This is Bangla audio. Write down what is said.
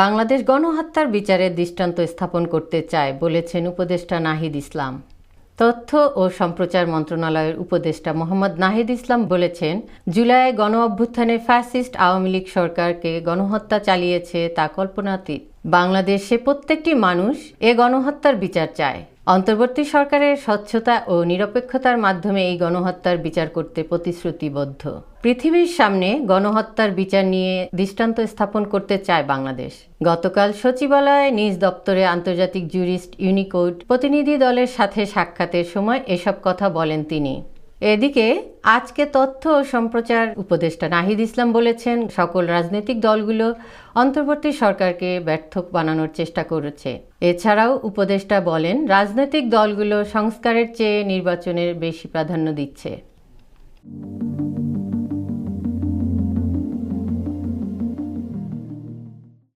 বাংলাদেশ গণহত্যার বিচারের দৃষ্টান্ত স্থাপন করতে চায় বলেছেন উপদেষ্টা নাহিদ ইসলাম। তথ্য ও সম্প্রচার মন্ত্রণালয়ের উপদেষ্টা মোহাম্মদ নাহিদ ইসলাম বলেছেন জুলাই গণ অভ্যুত্থানে ফ্যাসিস্ট আওয়ামী লীগ সরকারকে গণহত্যা চালিয়েছে তা কল্পনাতীত। বাংলাদেশে প্রত্যেকটি মানুষ এ গণহত্যার বিচার চায়। অন্তর্বর্তী সরকারের স্বচ্ছতা ও নিরপেক্ষতার মাধ্যমে এই গণহত্যার বিচার করতে প্রতিশ্রুতিবদ্ধ। পৃথিবীর সামনে গণহত্যার বিচার নিয়ে দৃষ্টান্ত স্থাপন করতে চায় বাংলাদেশ। গতকাল সচিবালয়ে নিজ দপ্তরে আন্তর্জাতিক জুরিস্ট ইউনিকোড প্রতিনিধি দলের সাথে সাক্ষাতের সময় এসব কথা বলেন তিনি। এদিকে আজকে তথ্য ও সম্প্রচার উপদেষ্টা নাহিদ ইসলাম বলেছেন, সকল রাজনৈতিক দলগুলো অন্তর্বর্তী সরকারকে ব্যর্থ বানানোর চেষ্টা করেছে। এছাড়াও উপদেষ্টা বলেন, রাজনৈতিক দলগুলো সংস্কারের চেয়ে নির্বাচনের বেশি প্রাধান্য দিচ্ছে।